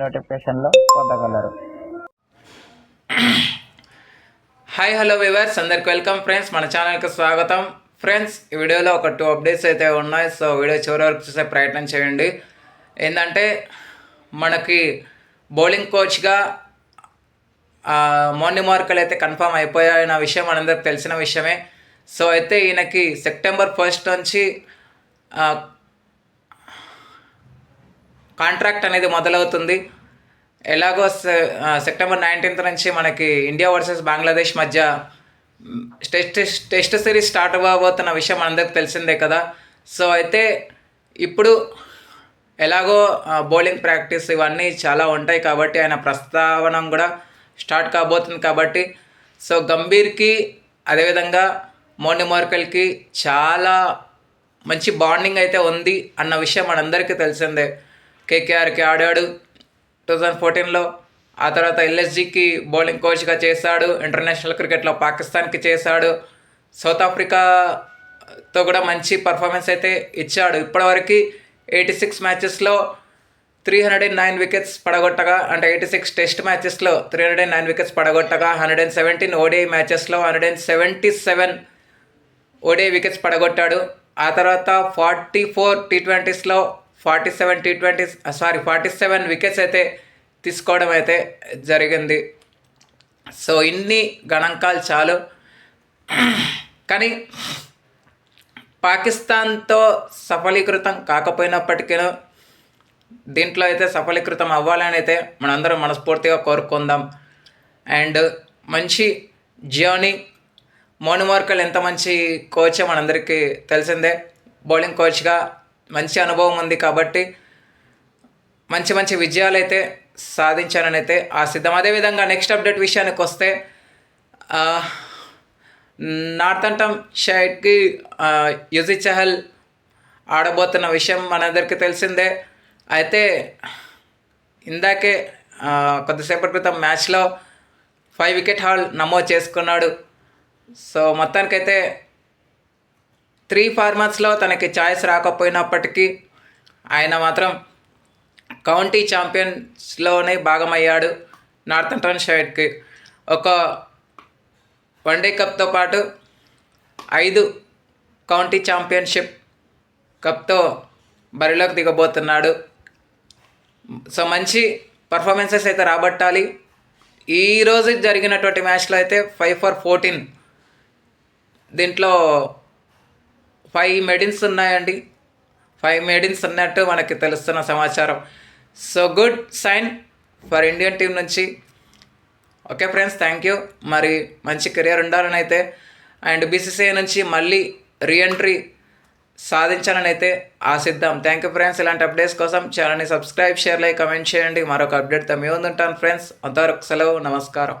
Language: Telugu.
నోటిఫికేషన్లో పొందగలరు. హాయ్ హలో వివర్స్ అందరికి వెల్కమ్ ఫ్రెండ్స్ మన ఛానల్కి స్వాగతం. ఫ్రెండ్స్ ఈ వీడియోలో ఒక టూ అప్డేట్స్ అయితే ఉన్నాయి. సో వీడియో చివరి వరకు చూసే ప్రయత్నం చేయండి. ఏంటంటే మనకి బౌలింగ్ కోచ్గా మోర్ని మార్కులు అయితే కన్ఫర్మ్ అయిపోయాయన్న విషయం మనందరికి తెలిసిన విషయమే. సో అయితే ఈయనకి సెప్టెంబర్ ఫస్ట్ నుంచి కాంట్రాక్ట్ అనేది మొదలవుతుంది. ఎలాగో సె- సెప్టెంబర్ నైన్టీన్త్ నుంచి మనకి ఇండియా వర్సెస్ బంగ్లాదేశ్ మధ్య టెస్ట్ టెస్ట్ సిరీస్ స్టార్ట్ అవ్వబోతున్న విషయం మనందరికి తెలిసిందే కదా. సో అయితే ఇప్పుడు ఎలాగో బౌలింగ్ ప్రాక్టీస్ ఇవన్నీ చాలా ఉంటాయి కాబట్టి ఆయన ప్రస్తావన కూడా స్టార్ట్ కాబోతుంది కాబట్టి సో గంభీర్కి అదేవిధంగా మోని మార్కెల్కి చాలా మంచి బాండింగ్ అయితే ఉంది అన్న విషయం మనందరికీ తెలిసిందే. కేకేఆర్కి ఆడాడు టూ థౌజండ్ ఫోర్టీన్లో. ఆ తర్వాత ఎల్ఎస్జికి బౌలింగ్ కోచ్గా చేశాడు. ఇంటర్నేషనల్ క్రికెట్లో పాకిస్తాన్కి చేశాడు. సౌత్ ఆఫ్రికాతో కూడా మంచి పర్ఫార్మెన్స్ అయితే ఇచ్చాడు. ఇప్పటివరకు eighty six మ్యాచెస్లో three hundred and nine wickets పడగొట్టగా అంటే eighty six test మ్యాచెస్లో three hundred and nine wickets పడగొట్టగా hundred and seventeen ODI మ్యాచెస్లో hundred and seventy seven ODI wickets పడగొట్టాడు. ఆ తర్వాత forty four T ట్వంటీస్లో forty seven T twenties sorry forty seven wickets అయితే తీసుకోవడం అయితే జరిగింది. సో ఇన్ని గణాంకాలు చాలు. కానీ పాకిస్తాన్తో సఫలీకృతం కాకపోయినప్పటికీ దీంట్లో అయితే సఫలీకృతం అవ్వాలని అయితే మనందరం మనస్ఫూర్తిగా కోరుకుందాం. అండ్ మంచి జియోని మోనుమార్కల్ ఎంత మంచి కోచ్ మనందరికీ తెలిసిందే. బౌలింగ్ కోచ్గా మంచి అనుభవం ఉంది కాబట్టి మంచి మంచి విజయాలు అయితే సాధించానని అయితే ఆశిద్దాం. అదేవిధంగా నెక్స్ట్ అప్డేట్ విషయానికి వస్తే ఆ, నార్థంటమ్ షైడ్కి యుజి చహల్ ఆడబోతున్న విషయం మనందరికీ తెలిసిందే. అయితే ఇందాకే కొద్దిసేపటి క్రితం మ్యాచ్లో ఫైవ్ వికెట్ హాల్ నమోదు చేసుకున్నాడు. సో మొత్తానికైతే త్రీ ఫార్మాట్స్లో తనకి ఛాయిస్ రాకపోయినప్పటికీ ఆయన మాత్రం కౌంటీ ఛాంపియన్స్లోనే భాగమయ్యాడు నార్థంటన్ షైడ్కి ఒక వన్డే కప్తో పాటు ఐదు కౌంటీ ఛాంపియన్షిప్ కప్తో బరిలోకి దిగబోతున్నాడు. సో మంచి పర్ఫార్మెన్సెస్ అయితే రాబట్టాలి. ఈరోజు జరిగినటువంటి మ్యాచ్లో అయితే ఫైవ్ ఫర్ ఫోర్టీన్ దీంట్లో ఫైవ్ మెడిన్స్ ఉన్నాయండి. ఫైవ్ మెడిన్స్ ఉన్నట్టు మనకి తెలుస్తున్న సమాచారం. So good sign for Indian team నుంచి. ఓకే ఫ్రెండ్స్ థ్యాంక్ యూ మరి మంచి కెరియర్ ఉండాలని అయితే అండ్ బీసీసీఐ నుంచి మళ్ళీ రీఎంట్రీ సాధించాలని అయితే ఆశిద్దాం. థ్యాంక్ యూ ఫ్రెండ్స్ ఇలాంటి అప్డేట్స్ కోసం ఛానల్ని సబ్స్క్రైబ్ షేర్ లైక్ కమెంట్ చేయండి. మరొక అప్డేట్తో మీ ఉంటాను ఫ్రెండ్స్ అంతవరకు సెలవు నమస్కారం.